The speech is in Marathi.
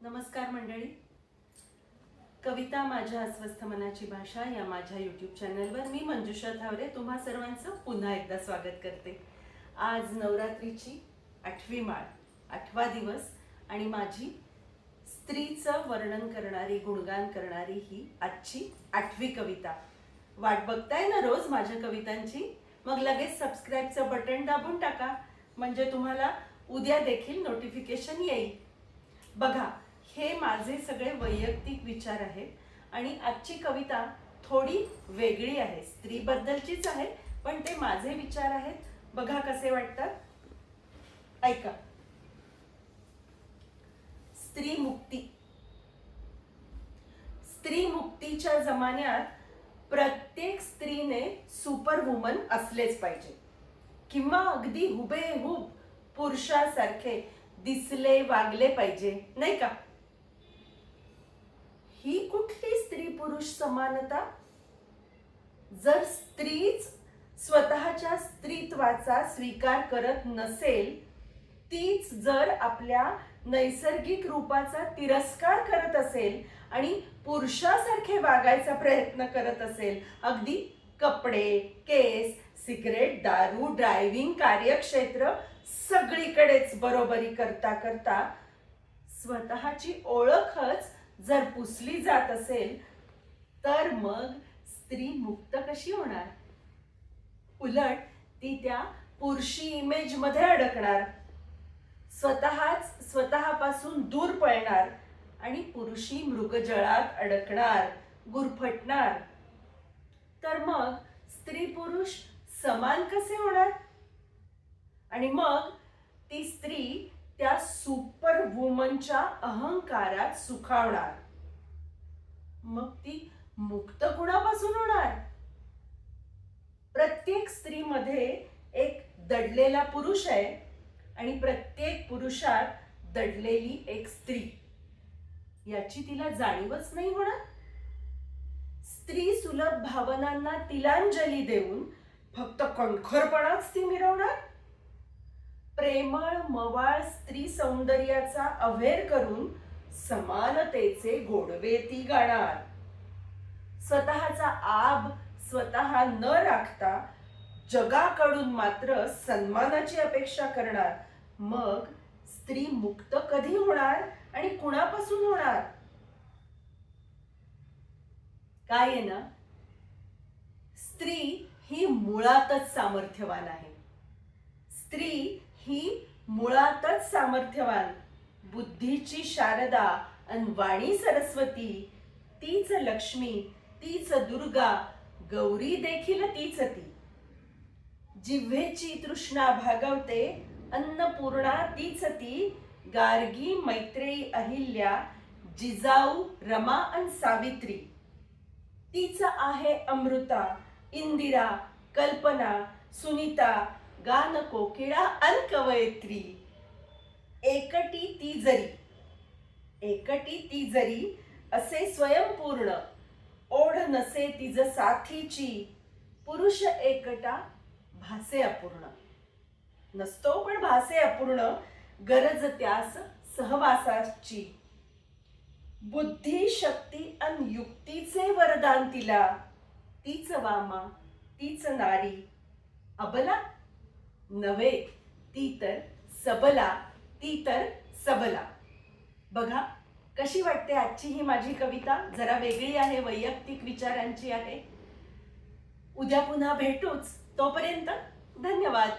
नमस्कार मंडळी. कविता माझ्या अस्वस्थ मनाची भाषा या माझ्या यूट्यूब चॅनलवर मी मंजुषा थावरे तुम्हा सर्वांचं पुन्हा एकदा स्वागत करते. आज नवरात्रीची आठवी माळ आठवा दिवस आणि माझी स्त्रीचं वर्णन करणारी गुणगान करणारी ही आजची आठवी कविता. वाट बघताय ना रोज माझ्या कवितांची? मग लगेच सबस्क्राईबचं बटन दाबून टाका. म्हणजे तुम्हाला उद्या देखील नोटिफिकेशन येईल. बघा हे माझे सगळे वैयक्तिक विचार आहेत. आणि आजची कविता थोडी वेगळी आहे. स्त्रीबद्दलचीच आहे पण ते माझे विचार आहेत. बघा कसे वाटतात. ऐका. स्त्री मुक्ती. स्त्री मुक्तीच्या जमान्यात प्रत्येक स्त्रीने सुपर वुमन असलेच पाहिजे. किंवा अगदी हुबेहूब पुरुषासारखे दिसले वागले पाहिजे. नाही का? ही कुठली स्त्री पुरुष समानता? जर स्त्रीच स्वतःच्या स्त्रीत्वाचा स्वीकार करत नसेल तीच जर आपल्या नैसर्गिक रूपाचा तिरस्कार करत असेल आणि पुरुषासारखे वागायचा प्रयत्न करत असेल अगदी कपडे केस सिगरेट दारू ड्रायव्हिंग कार्यक्षेत्र सगळीकडेच बरोबरी करता करता स्वतःची ओळखच जर पुसली जात असेल तर मग स्त्री मुक्त कशी होणार? उलट ती त्या पुरुषी इमेजमध्ये अडकणार. स्वतःच स्वतःपासून दूर पळणार आणि पुरुषी मृगजळात अडकणार गुरफटणार. तर मग स्त्री पुरुष समान कसे होणार? आणि मग ती स्त्री त्या सुपर वुमनच्या अहंकारात सुखावणार. मग ती मुक्त कुणापासून होणार? प्रत्येक स्त्रीमध्ये एक दडलेला पुरुष आहे आणि प्रत्येक पुरुषात दडलेली एक स्त्री. याची तिला जाणीवच नाही होणार. स्त्री सुलभ भावनांना तिलांजली देऊन फक्त कणखरपणाच ती मिरवणार. प्रेमळ मवाळ स्त्री सौंदर्याचा अवेर करून समानतेचे गोडवे ती गाणार. स्वतःचा आब स्वतः न राखता जगाकडून मात्र सन्मानाची अपेक्षा करणार. मग स्त्री मुक्त कधी होणार आणि कुणापासून होणार? काय आहे ना? स्त्री ही मुळातच सामर्थ्यवान आहे. स्त्री ही मुळातच सामर्थ्यवान बुद्धीची शारदा अन वाणी सरस्वती तीच लक्ष्मी तीच दुर्गा गौरी देखील तीच ती. जिव्हेची तृष्णा भागवते अन्नपूर्णा तीच ती. गार्गी मैत्रेयी अहिल्या जिजाऊ रमा अन सावित्री. तीच आहे अमृता इंदिरा कल्पना सुनीता गान कोकिळा अन कवयित्री. एकटी ती जरी. एकटी ती जरी असे स्वयंपूर्ण. ओढ नसे तिज साथीची. पुरुष एकटा भासे अपूर्ण. नसतो पण भासे अपूर्ण गरज त्यास सहवासाची. बुद्धी शक्ती अन युक्तीचे वरदान तिला. तीच वामा तीच नारी. अबला नव्हे ती तर सबला ती तर सबला. बघा कशी वाटते आजची ही माझी कविता? जरा वेगळी आहे वैयक्तिक विचारांची आहे. उद्या पुन्हा भेटूच. तोपर्यंत धन्यवाद.